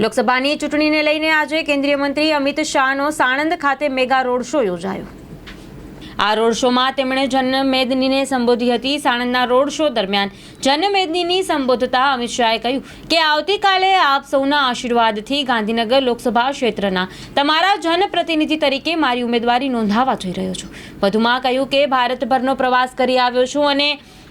લોકસભાની ચૂંટણીને લઈને આજે કેન્દ્રીય મંત્રી અમિત શાહનો સાણંદ ખાતે મેગા રોડ શો યોજાયો. આ રોડ શોમાં તેમણે જનમેદનીને સંબોધી હતી. સાણંદના રોડ શો દરમિયાન જનમેદનીની સંબોધતા અમિત શાહે કહ્યું કે આવતીકાલે આપ સૌના આશીર્વાદથી ગાંધીનગર લોકસભા ક્ષેત્રના તમારા જનપ્રતિનિધિ તરીકે મારી ઉમેદવારી નોંધાવા જઈ રહ્યો છું. વધુમાં કહ્યું કે ભારતભરનો પ્રવાસ કરી આવ્યો છું અને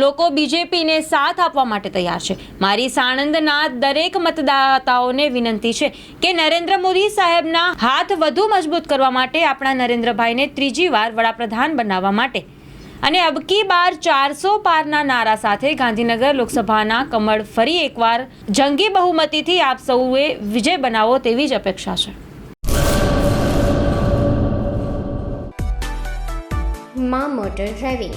લોકો બીજેપીને સાથ આપવા માટે તૈયાર છે. મારી સાણંદના દરેક મતદાતાઓને વિનંતી છે કે નરેન્દ્ર મોદી સાહેબના હાથ વધુ મજબૂત કરવા માટે આપણા નરેન્દ્રભાઈને ત્રીજી વાર વડાપ્રધાન બનાવવા માટે. અને અબકી બાર ચારસો પારના નારા સાથે ગાંધીનગર લોકસભાના કમળ ફરી એકવાર જંગી બહુમતીથી આપ સૌએ વિજય બનાવો તેવી જ અપેક્ષા છે. મા motor driving.